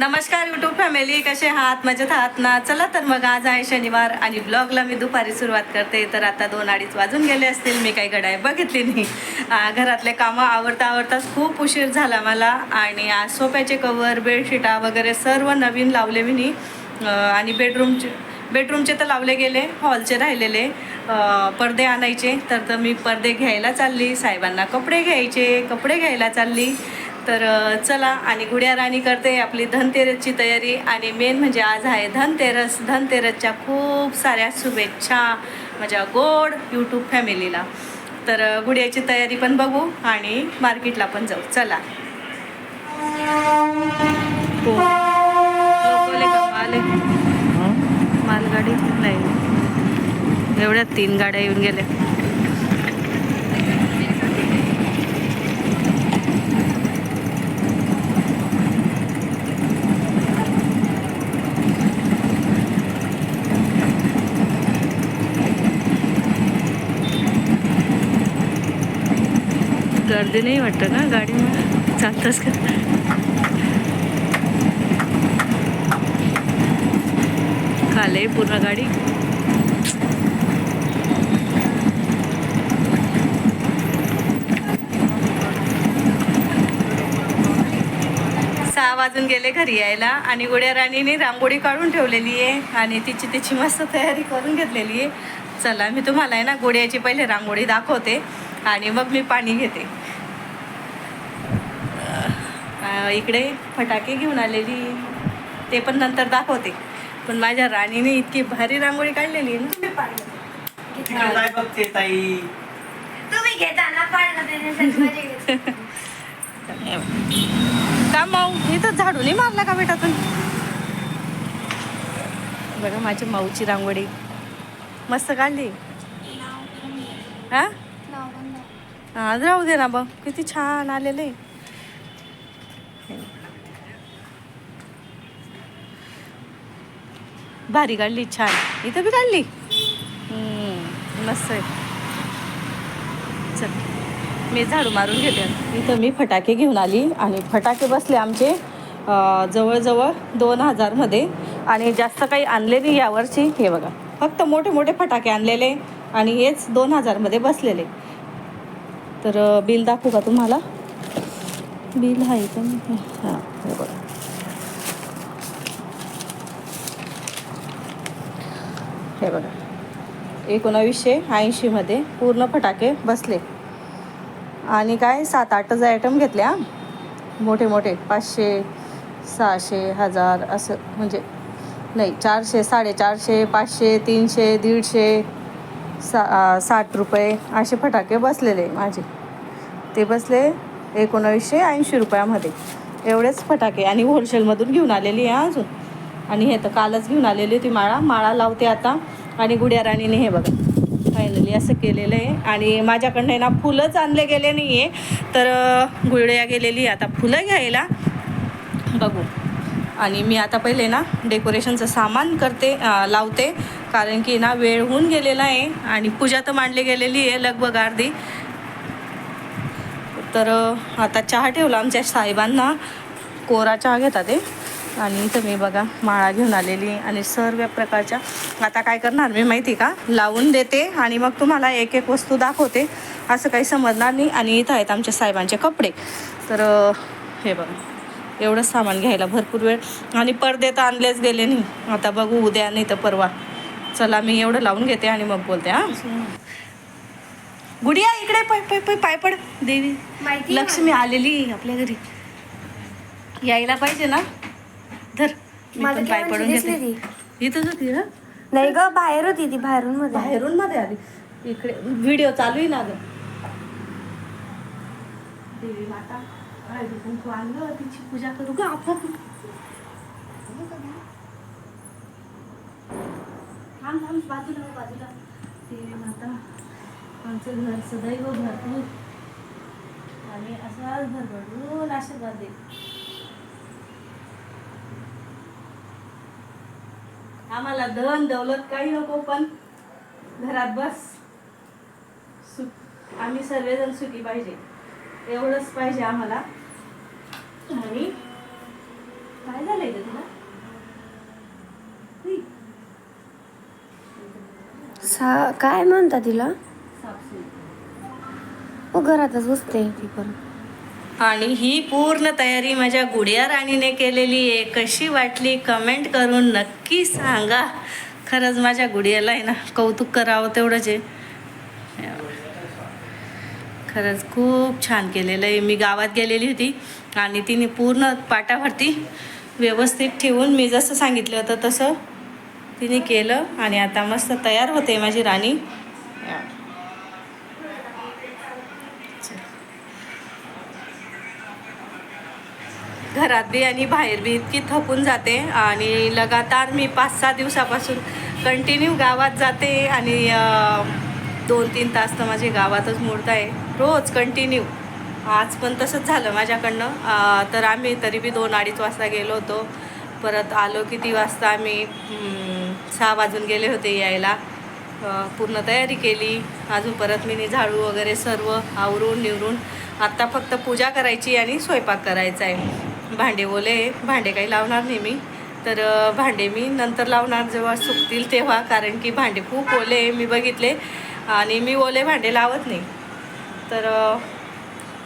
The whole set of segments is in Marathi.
नमस्कार युट्यूब फॅमिली कसे आहात? मजेत आहात ना? चला तर मग आज आहे शनिवार आणि ब्लॉगला मी दुपारी सुरुवात करते. तर आता दोन अडीच वाजून गेले असतील. मी काही घडाई बघितली नाही. घरातले कामं आवडता आवडताच खूप उशीर झाला मला. आणि आज सोफ्याचे कवर बेडशीटा वगैरे सर्व नवीन लावले मी नाही. आणि बेडरूमचे बेडरूमचे तर लावले गेले हॉलचे राहिलेले. पडदे आणायचे. तर तर मी पडदे घ्यायला चालली. साहेबांना कपडे घ्यायचे कपडे घ्यायला चालली. तर चला आणि गुड्या राणी करते आपली धनतेरसची तयारी आणि मेन म्हणजे आज आहे धनतेरस. धनतेरसच्या खूप साऱ्या शुभेच्छा माझ्या गोड यूट्यूब फॅमिलीला तर गुड्याची तयारी पण बघू आणि मार्केटला पण जाऊ. चला. हो. मालगाडी नाही. एवढ्या तीन गाड्या येऊन गेल्या. गर्दी नाही वाटतं ना गाडीमध्ये चालतंच का? खाले पूर्ण गाडी. सहा वाजून गेले घरी यायला आणि गुड्या राणीने रांगोळी काढून ठेवलेली आहे आणि तिची तिची मस्त तयारी करून घेतलेली आहे. चला मी तुम्हाला आहे ना गुड्याची पहिले रांगोळी दाखवते आणि मग मी पाणी घेते. इकडे फटाके घेऊन आलेली. ते पण नंतर दाखवते. पण माझ्या राणीने इतकी भारी रांगोळी काढलेली ना. का माऊ इथं झाडू नाही मारला का बेटा तुम्ही बघा माझी माऊची रांगोळी. मस्त काढली. हा? हा राहू दे ना बघ किती छान आलेले. भारी काढली छान. इथं बी काढली? मस्त आहे. चल मी झाडू मारून घेते. इथं मी फटाके घेऊन आली आणि फटाके बसले आमचे जवळजवळ दोन हजारमध्ये. आणि जास्त काही आणले नाही यावर्षी. हे बघा फक्त मोठे मोठे फटाके आणलेले आणि हेच दोन हजारमध्ये बसलेले. तर बिल दाखवू का तुम्हाला? बिल आहे का हां हे बघा. हे बघा. एकोणावीसशे ऐंशीमध्ये पूर्ण फटाके बसले. आणि काय सात आठच आयटम घेतल्या. मोठे मोठे पाचशे सहाशे हजार असं म्हणजे नाही चारशे साडेचारशे पाचशे तीनशे दीडशे सा साठ रुपये असे फटाके बसलेले माझे. ते बसले. एकोणावीसशे ऐंशी रुपयामध्ये. एवढेच फटाके. आणि होलसेलमधून घेऊन आलेली आहे अजून. आणि हे तर कालच घेऊन आलेली होती माळा. माळा लावते आता. आणि गुड्या राणीने हे बघा. फायनली असं केलेलं आहे. आणि माझ्याकडनं ना फुलंच आणले गेले नाही आहे तर अं, गुड्या गेलेली आता फुलं घ्यायला बघू. आणि मी आता पहिले ना डेकोरेशनचं सामान करते लावते. कारण की ना वेळ होऊन गेलेला आहे. आणि पूजा तर मांडली गेलेली आहे लगभग अर्धी. तर आता चहा ठेवला आमच्या साहेबांना. कोरा चहा घेतात ते. आणि इथं मी बघा माळा घेऊन आलेली आणि सर्व प्रकारच्या आता काय करणार मी माहिती का? लावून देते आणि मग तुम्हाला एक एक वस्तू दाखवते. असं काही समजणार नाही आणि इथं आहेत आमच्या साहेबांचे कपडे. तर हे बघा एवढं सामान घ्यायला भरपूर वेळ. आणि पडदे तर आणलेच गेले नाही. आता बघू उद्या नाही तर परवा. चला मी एवढं लावून घेते आणि मग बोलते हां. गुडिया इकडे पाय पाय पाय पाय पड. देवी माहिती आहे लक्ष्मी आलेली आपल्या घरी. यायला पाहिजे ना? धर मी मला पण पाय केव्हाची पडून घेते. इथंच होती ना? नाही ग बाहेर होती ती बाहेरून मध्ये बाहेरून मध्ये आली. इकडे व्हिडिओ चालू आहे ना ग. देवी माता हळदी कुंकू आणलं तिची पूजा करू ग आपण. थांब थांब बाजूला बाजूला. देवी माता. आमचं घर सदैव भरपूर आणि असाच घर भरून आशीर्वाद दे आम्हाला धन दौलत काही नको पण घरात बस. सुख. आम्ही सर्वजण सुखी पाहिजे. एवढंच पाहिजे आम्हाला. आणि काय झालंय ग तुला? सा काय म्हणता तिला? घरातच बसते ती आणि ही पूर्ण तयारी माझ्या गुडिया राणीने केलेली आहे. कशी वाटली कमेंट करून नक्की सांगा. खरंच माझ्या गुडियाला आहे ना कौतुक करावं तेवढंच आहे. खरंच खूप छान केलेलं आहे. मी गावात गेलेली होती आणि तिने पूर्ण पाटावरती व्यवस्थित ठेवून मी जसं सांगितलं होतं तसं तिने केलं आणि आता मस्त तयार होते माझी राणी. घरात बी आणि बाहेर बी इतकी थकून जाते आणि लगातार मी पाच सहा दिवसापासून कंटिन्यू गावात जाते आणि दोन तीन तास तर माझे गावातच मोडत आहे. रोज कंटिन्यू आज पण तसंच झालं माझ्याकडनं. तर आम्ही तरी बी दोन अडीच वाजता गेलो होतो. परत आलो किती वाजता आम्ही? सहा वाजून गेले होते यायला. पूर्ण तयारी केली. अजून परत मी झाडू वगैरे सर्व आवरून निवरून आत्ता फक्त पूजा करायची आणि स्वयंपाक करायचा आहे. भांडे ओले भांडे काही लावणार नाही मी. तर भांडे मी नंतर लावणार जेव्हा सुकतील तेव्हा कारण की भांडे खूप ओले आहे मी बघितले. आणि मी ओले भांडे लावत नाही. तर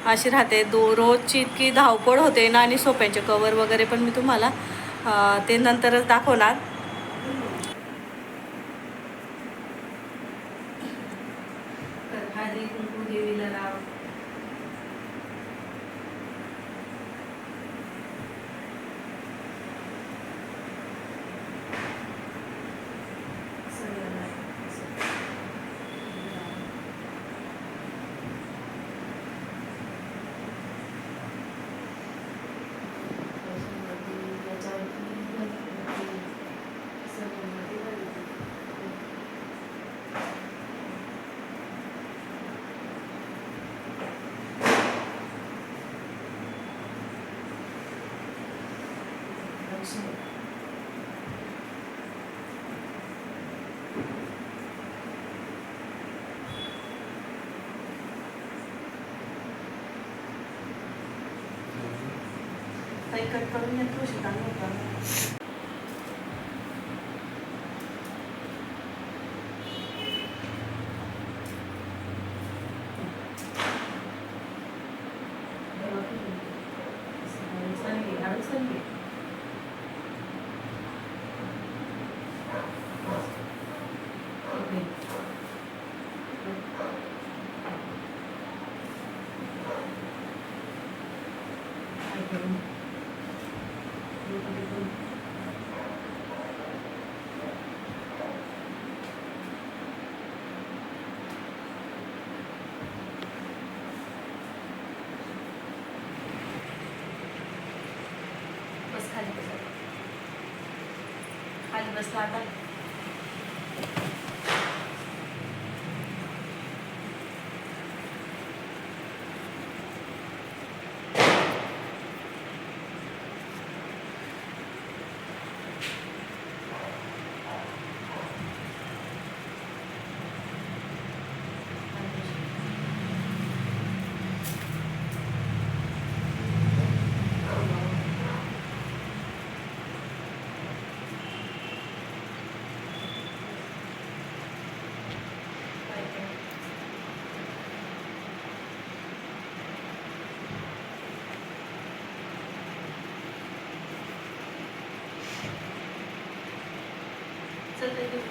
अशी राहते. दो रोजची इतकी धावपळ होते ना आणि सोप्यांचे कवर वगैरे पण मी तुम्हाला ते नंतरच दाखवणार. काही कट करून येतो शिकायला होता बस खाली बस खाली आता चल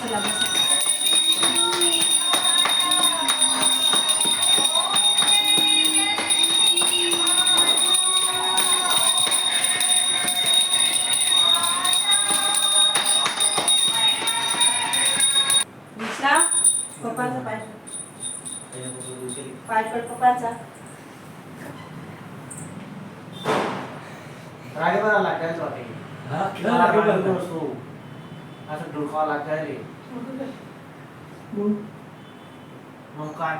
चला बसा पाय. पड पप्पाचा. राडी बरा लागायचं वाटे हा, बरं. बसतो. असं डुलकावं लागतंय रे. मग? काय?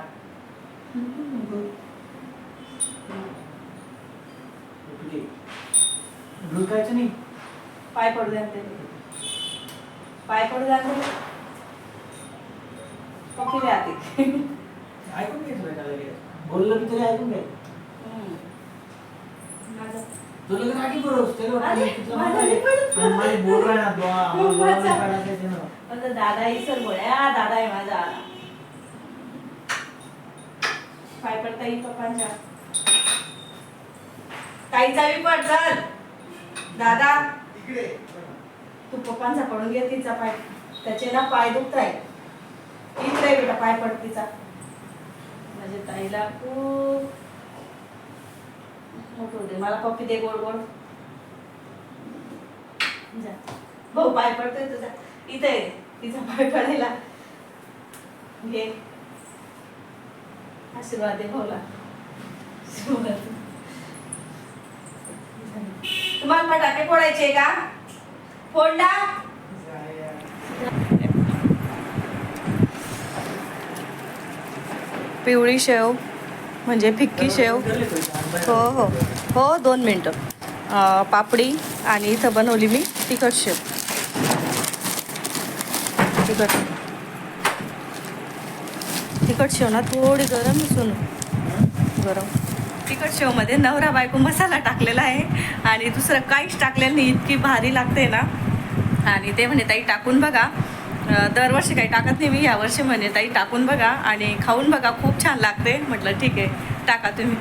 कुठे? डुलकायचं नाही. पाय पडू द्या ते पाय पडू द्या ते द्या ते ऐकून लगेच. बोललं की तरी ऐकून घे तुला रागी बरोबर त्याला माझा बोल रहा है ना काढायचं दादा ही सर बोळ्या दादा आहे माझा. पाय पडता येईल पप्पांच्या चावी पड चल दादा तू पप्पांचा पडून घे तिचा पाय. त्याचे ना पाय दुखत आहे इकडे बेटा पाय पड तिचा. म्हणजे ताईला खूप दे मला कॉफी दे गोड गोड. जा. हो, पाय पडतोय तुझा. इथे आहे. तिचा पाय पडायला. घे. आशीर्वाद दे भाऊला. तुम्हाला फटाके फोडायचे का? फोडला पिवळी शेव. म्हणजे फिक्की शेव. हो हो. हो दोन मिनटं. पापडी आणि इथं बनवली मी तिखट शेव. तिखट. तिखट शेव ना थोडी गरम सुन गरम. तिखट शेवमध्ये नवरा बायको मसाला टाकलेला आहे. आणि दुसरं काहीच टाकलेलं नाही इतकी भारी लागते ना. आणि ते म्हणे ताई टाकून बघा. दरवर्षी काही टाकत नाही मी. यावर्षी म्हणे ताई टाकून बघा आणि खाऊन बघा. खूप छान लागते. म्हटलं ठीक आहे टाका तुम्ही.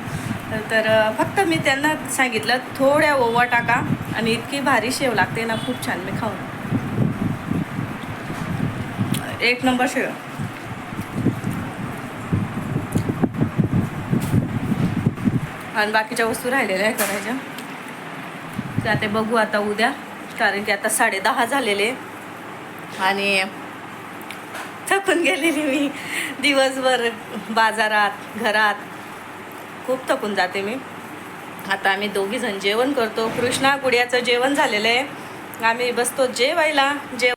तर फक्त मी त्यांना सांगितलं थोड्या ओवा टाका आणि इतकी भारी शेव लागते ना खूप छान मी खाऊन. एक नंबर शेव. आणि बाकीच्या वस्तू राहिलेल्या आहे करायच्या. त्या ते बघू आता उद्या कारण की आता साडे दहा झालेले. आणि थकून गेलेली मी दिवसभर बाजारात घरात. खूप थकून जाते मी. आता आम्ही दोघी जण जेवण करतो. कृष्णा गुडियाचं जेवण झालेलं आहे. आम्ही बसतो जेवायला. जेव